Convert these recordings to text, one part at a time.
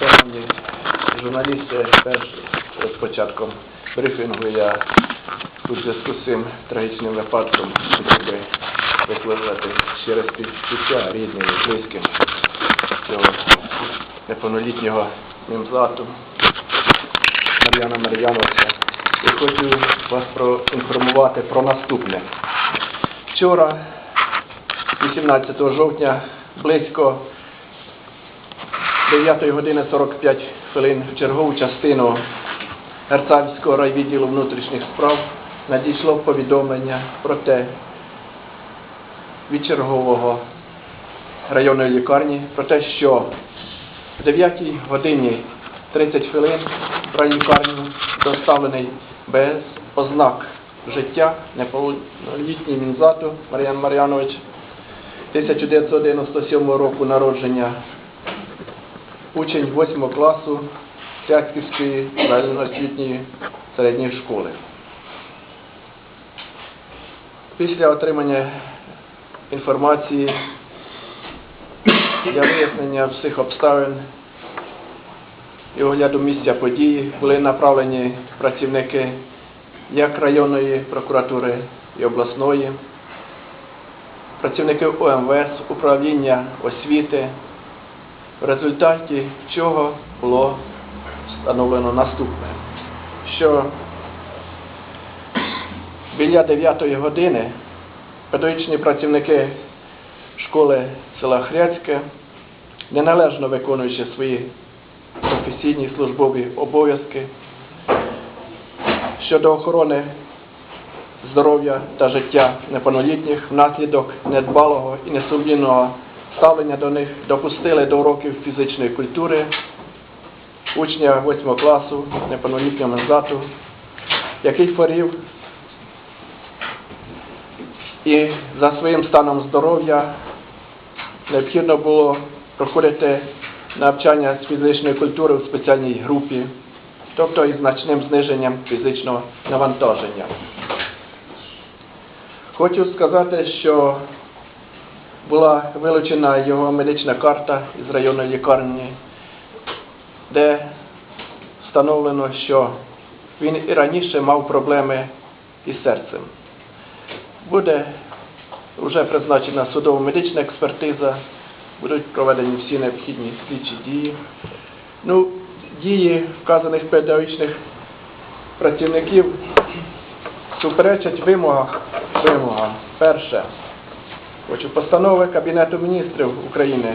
Шановні журналісти, перш з початком брифінгу я у зв'язку з цим трагічним випадком хотів би викликати щире співчуття рідним і близьким цього неповнолітнього мімзату Мар'яна Мар'яновича. І хочу вас проінформувати про наступне. Вчора, 18 жовтня, близько 9 години 45 хвилин в чергову частину Герцальського райвідділу внутрішніх справ надійшло повідомлення про те від чергового районної лікарні про те, що в 9 годині 30 хвилин в райлікарню доставлений без ознак життя неповнолітній Мінзату Мар'ян Мар'янович 1997 року народження учень 8 класу Цяцьківської загальноосвітньої середньої школи. Після отримання інформації для вияснення всіх обставин і огляду місця події були направлені працівники як районної прокуратури і обласної, працівники ОМВС, управління освіти, в результаті чого було встановлено наступне, що біля 9 години педагогічні працівники школи села Хряцьке, неналежно виконуючи свої професійні службові обов'язки щодо охорони здоров'я та життя неповнолітніх внаслідок недбалого і несумлінного ставлення до них допустили до уроків фізичної культури учня 8 класу неповнолітнього Мензату, який хворів і за своїм станом здоров'я необхідно було проходити навчання з фізичної культури у спеціальній групі, тобто із значним зниженням фізичного навантаження. Хочу сказати, що була вилучена його медична карта із районної лікарні, де встановлено, що він і раніше мав проблеми із серцем. Буде вже призначена судово-медична експертиза, будуть проведені всі необхідні слідчі дії. Ну, дії вказаних педагогічних працівників суперечать вимогах, вимогам. Перше, хочу постанови Кабінету міністрів України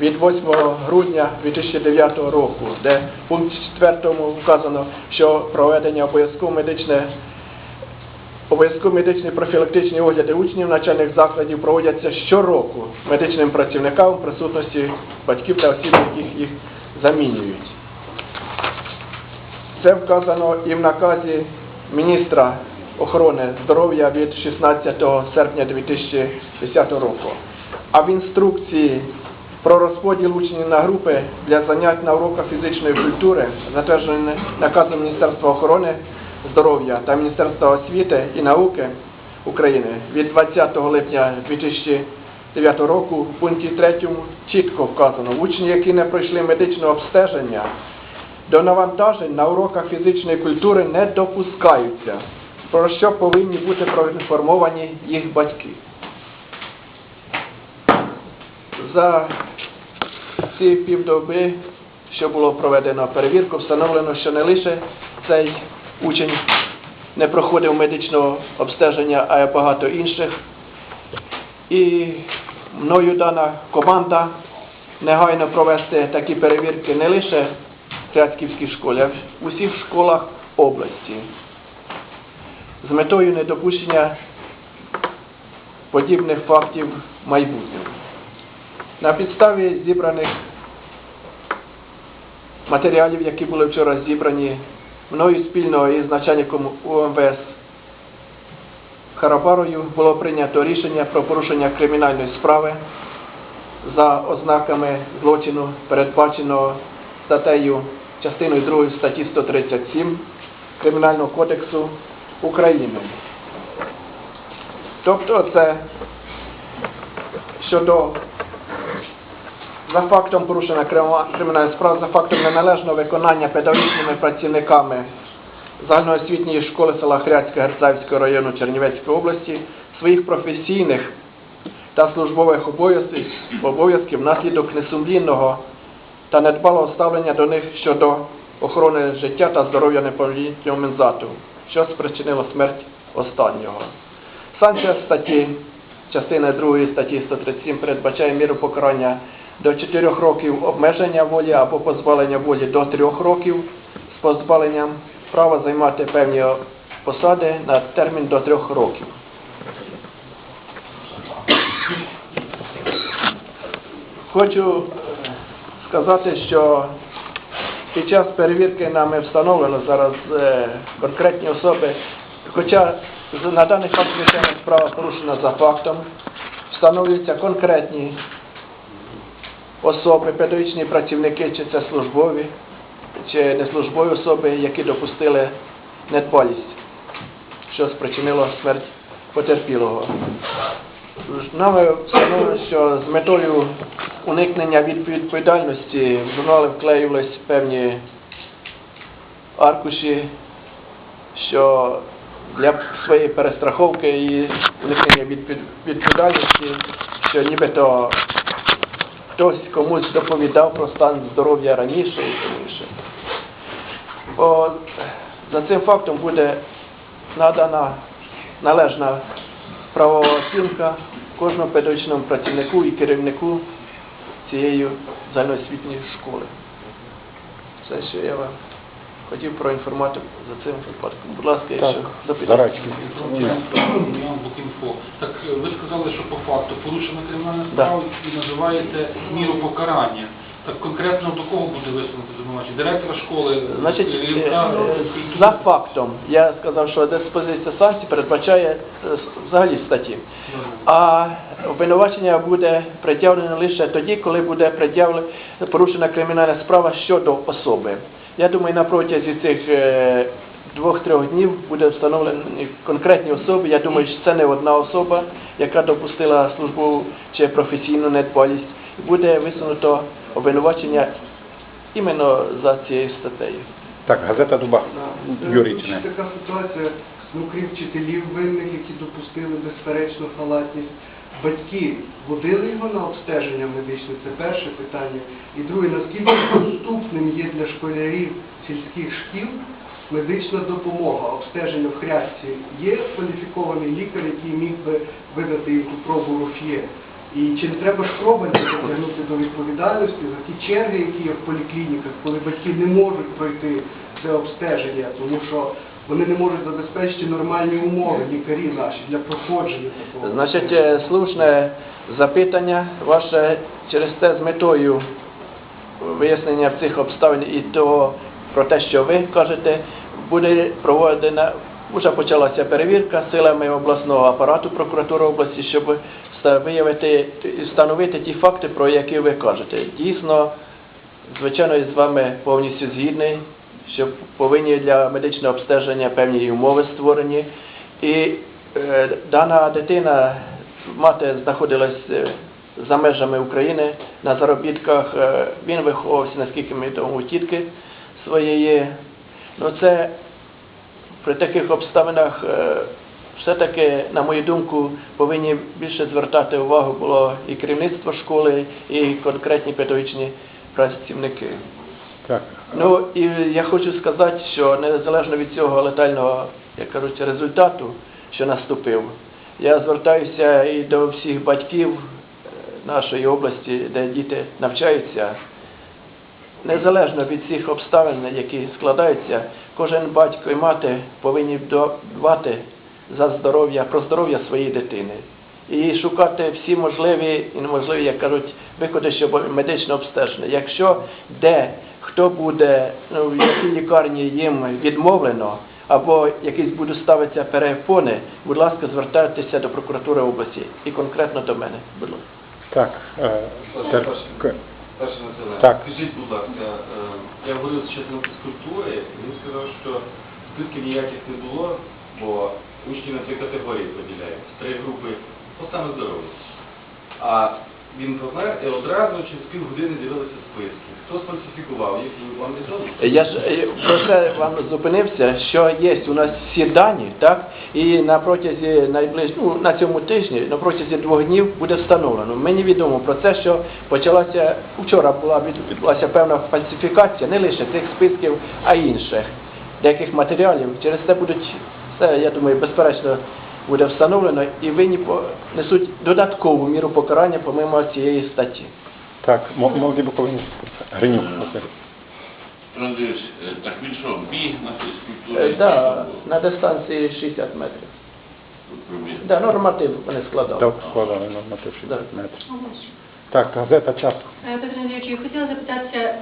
від 8 грудня 2009 року, де в пункті 4 вказано, що проведення обов'язково медичне Обов'язкові медичні профілактичні огляди учнів навчальних закладів проводяться щороку медичним працівникам в присутності батьків та осіб, яких їх замінюють. Це вказано і в наказі міністра охорони здоров'я від 16 серпня 2010 року. А в інструкції про розподіл учнів на групи для занять на уроках фізичної культури, затверджений наказом Міністерства охорони здоров'я та Міністерства освіти і науки України від 20 липня 2009 року в пункті 3 чітко вказано, учні, які не пройшли медичне обстеження, до навантажень на уроках фізичної культури не допускаються, про що повинні бути проінформовані їх батьки. За ці півдоби, що було проведено перевірку, встановлено, що не лише цей учень не проходив медичного обстеження, а й багато інших. І мною дана команда негайно провести такі перевірки не лише в Тряцьківській школі, а в усіх школах області з метою недопущення подібних фактів в майбутньому. На підставі зібраних матеріалів, які були вчора зібрані мною спільно із начальником УМВС Харабарою було прийнято рішення про порушення кримінальної справи за ознаками злочину, передбаченого статтею частиною 2 статті 137 Кримінального кодексу України. Тобто це щодо за фактом порушення крим- кримінальної справи, за фактом неналежного виконання педагогічними працівниками загальноосвітньої школи села Хряцька Герцаївського району Чернівецької області своїх професійних та службових обов'язків, обов'язків внаслідок несумлінного та недбалого ставлення до них щодо охорони життя та здоров'я неповнолітнього мензату, що спричинило смерть останнього. Санкція статті, частина 2 статті 137 передбачає міру покарання до 4 років обмеження волі або позбавлення волі до 3 років з позбавленням права займати певні посади на термін до 3 років. Хочу е, сказати, що під час перевірки нами встановлено зараз е, конкретні особи, хоча на даний факт справа порушена за фактом, встановлюються конкретні особи, педагогічні працівники, чи це службові, чи неслужбові особи, які допустили недбалість, що спричинило смерть потерпілого. Нами встановлено, що з метою уникнення від відповідальності в журнали вклеювались певні аркуші, що для своєї перестраховки і уникнення від від- відповідальності, що нібито хтось комусь доповідав про стан здоров'я раніше і тому інше. За цим фактом буде надана належна правова оцінка кожному педагогічному працівнику і керівнику цієї загальноосвітньої школи. Це що я вам хотів проінформувати за цим випадком. Будь ласка, якщо запитання. Так ви сказали, що по факту порушена кримінальна Да. справа і називаєте міру покарання. Так конкретно до кого буде висунути звинувачення? Директора школи? Значить, е, керівника, е, за фактом, я сказав, що диспозиція санкцій передбачає е, с- взагалі статті. А обвинувачення буде пред'явлене лише тоді, коли буде пред'явлена порушена кримінальна справа щодо особи. Я думаю, на протязі цих е, двох-трьох днів буде встановлені конкретні особи. Я думаю, що це не одна особа, яка допустила службову чи професійну недбалість. Буде висунуто обвинувачення іменно за цією статтею. Так, газета Дуба. Тут Чине. така ситуація, ну крім вчителів винних, які допустили безперечно халатність. Батьки водили його на обстеження медичне, це перше питання. І друге, наскільки доступним є для школярів сільських шкіл медична допомога, обстеження в хрясті. Є кваліфікований лікар, який міг би видати їм ту пробу руф'є. І чи не треба пробувати притягнути до відповідальності за ті черги, які є в поліклініках, коли батьки не можуть пройти це обстеження, тому що вони не можуть забезпечити нормальні умови, лікарі наші, для проходження такого. Значить, е, слушне запитання ваше через те з метою вияснення цих обставин і того про те, що ви кажете, буде проведена, вже почалася перевірка силами обласного апарату прокуратури області, щоб виявити встановити ті факти, про які ви кажете. Дійсно, звичайно, я з вами повністю згідний, що повинні для медичного обстеження певні умови створені. І е, дана дитина, мати знаходилась е, за межами України на заробітках. Е, він виховувався, наскільки мені відомо, у тітки своєї. Ну це при таких обставинах е, все-таки, на мою думку, повинні більше звертати увагу було і керівництво школи, і конкретні педагогічні працівники. Так. Ну і я хочу сказати, що незалежно від цього летального, як кажуть, результату, що наступив, я звертаюся і до всіх батьків е, нашої області, де діти навчаються. Незалежно від цих обставин, які складаються, кожен батько і мати повинні дбати за здоров'я, про здоров'я своєї дитини. І шукати всі можливі і неможливі, як кажуть, виходи, щоб медичне обстеження. Якщо де хто буде, ну, в якій лікарні їм відмовлено, або якісь будуть ставитися перепони, будь ласка, звертайтеся до прокуратури області і конкретно до мене. Будь ласка. Так. е, тер- к- Так. Скажіть, будь ласка, е, я говорив з вчителем фізкультури, і він сказав, що списків ніяких не було, бо учні на три категорії поділяють. Три групи по саме здоров'я. А він помер і одразу через півгодини дивилися списки. Хто сфальсифікував їх, вам відомо? Я ж е, про це вам зупинився, що є у нас всі дані, так? І на протязі найближ... ну, на цьому тижні, на протязі двох днів буде встановлено. Мені відомо про це, що почалася вчора була від- відбулася певна фальсифікація не лише цих списків, а інших деяких матеріалів. Через це будуть це, я думаю, безперечно буде встановлено і винні несуть додаткову міру покарання помимо цієї статті. Так, могли б повинні Гринюк. Андрійович, е, так він що, біг на Е, фізкультурі? Да, на дистанції 60 метрів. Да, норматив вони складали. Так, складали норматив 60 метрів. Так, газета час. Е, Петро Андрійович, я хотіла запитатися, е,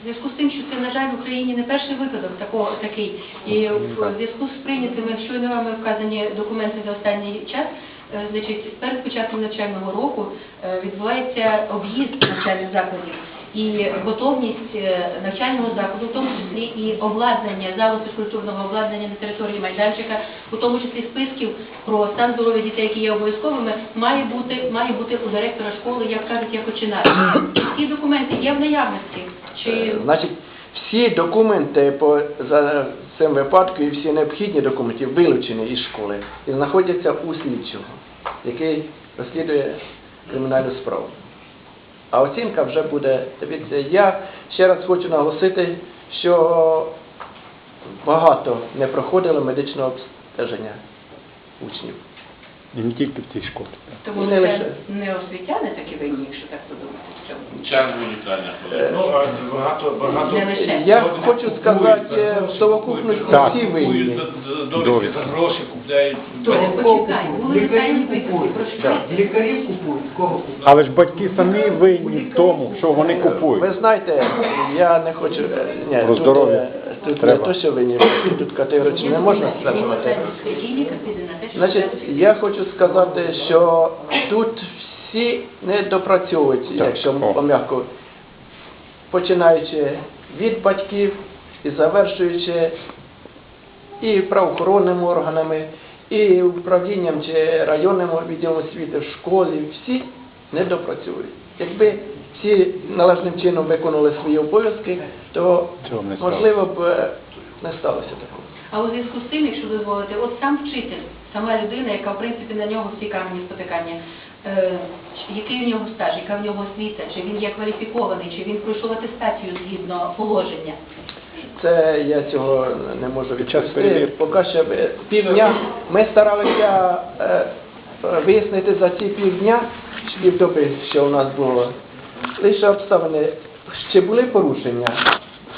в зв'язку з тим, що це, на жаль, в Україні не перший випадок такого, такий, і в зв'язку з прийнятими щойно вами вказані документи за останній час, е, значить, перед початком навчального року відбувається об'їзд навчальних закладів і готовність е, навчального закладу, в тому числі і обладнання, залу фізкультурного обладнання на території майданчика, у тому числі списків про стан здоров'я дітей, які є обов'язковими, має бути, має бути у директора школи, як кажуть, як починати. Ці документи є в наявності? Чи Е, Значить, всі документи по за цим випадку і всі необхідні документи вилучені із школи і знаходяться у слідчого, який розслідує кримінальну справу. А оцінка вже буде. Дивіться, я ще раз хочу наголосити, що багато не проходило медичного обстеження учнів. І не тільки в цій школі. тому не це лише. не освітяни такі винні, якщо так подумати? в цьому? Час в лікарня Е, ходить. Ну, а багато, багато... Не лише. Я хочу сказати, е, в совокупності Так. всі винні. Довідки за гроші купляють. Толя, почекай, купують? були Лікарів останні випадки. Лікарів купують, кого купують? Але ж батьки самі винні в тому, що вони купують. Ви знаєте, я не хочу. е, Ні, Про тут, здоров'я е, тут треба. не то, що ви ні, тут категорично не можна стверджувати. Значить, я хочу сказати, що тут всі не допрацьовують, Так, якщо о. пом'яко, починаючи від батьків і завершуючи і правоохоронними органами, і управлінням чи районним відділом освіти в школі, всі не допрацюють. Якби всі належним чином виконували свої обов'язки, то можливо б е, не сталося такого. А у зв'язку з тим, якщо дозволите, от сам вчитель, сама людина, яка в принципі на нього всі камені спотикання, е, який у нього стаж, яка в нього освіта, чи він є кваліфікований, чи він пройшов атестацію згідно положення. Це я цього не можу Під час Поки ще е, півдня ми старалися е, вияснити за ці півдня, чи півдоби, що у нас було, лише обставини, чи були порушення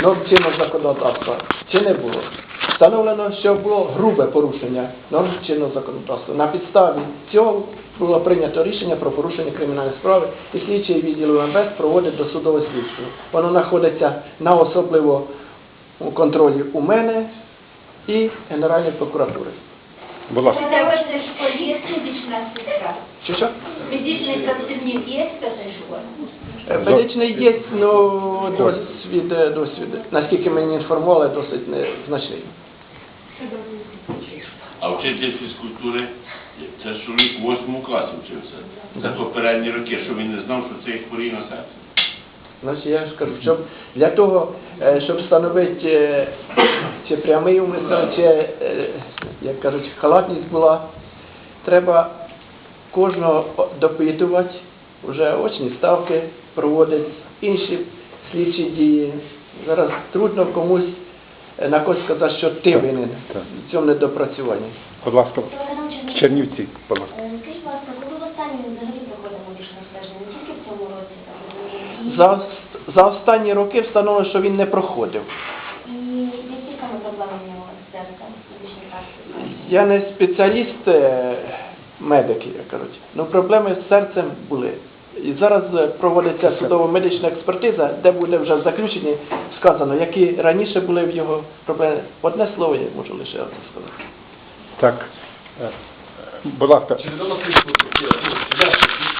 норм чинного законодавства, чи не було. Встановлено, що було грубе порушення норм чинного законодавства. На підставі цього було прийнято рішення про порушення кримінальної справи, і слідчий відділ УМВС проводить досудове слідство. Воно знаходиться на особливо у контролі у мене і Генеральної прокуратури. Будь ласка. Це в этой школе есть медичная сестра? Чи що? Медичный працівник есть в этой школе? Е, Медичний є, ну досвід, е, досвід, наскільки мені інформували, досить незначний. А вчитель фізкультури, це ж чоловік в восьмому класі вчився. За попередні роки, що він не знав, що це їх хворій на серце. Значить, я ж кажу, щоб для того, е, щоб встановити, е, чи прямий умисел, чи, е, як кажуть, халатність була, треба кожного допитувати, вже очні ставки проводити, інші слідчі дії. Зараз трудно комусь е, на когось сказати, що ти винен Так. в цьому недопрацюванні. Будь ласка, в Чернівці, будь ласка. Е, Скажіть, будь ласка, коли в останній взагалі проходить медичне обстеження? Не тільки в цьому році, так розумію? І- За, за останні роки встановлено, що він не проходив. І які саме проблеми в нього з серцем. Я не спеціаліст, е, медик, як кажуть. Ну проблеми з серцем були. І зараз е, проводиться судово-медична експертиза, де буде вже в заключенні сказано, які раніше були в його проблеми. Одне слово я можу лише одне сказати. Так, е, будь ласка,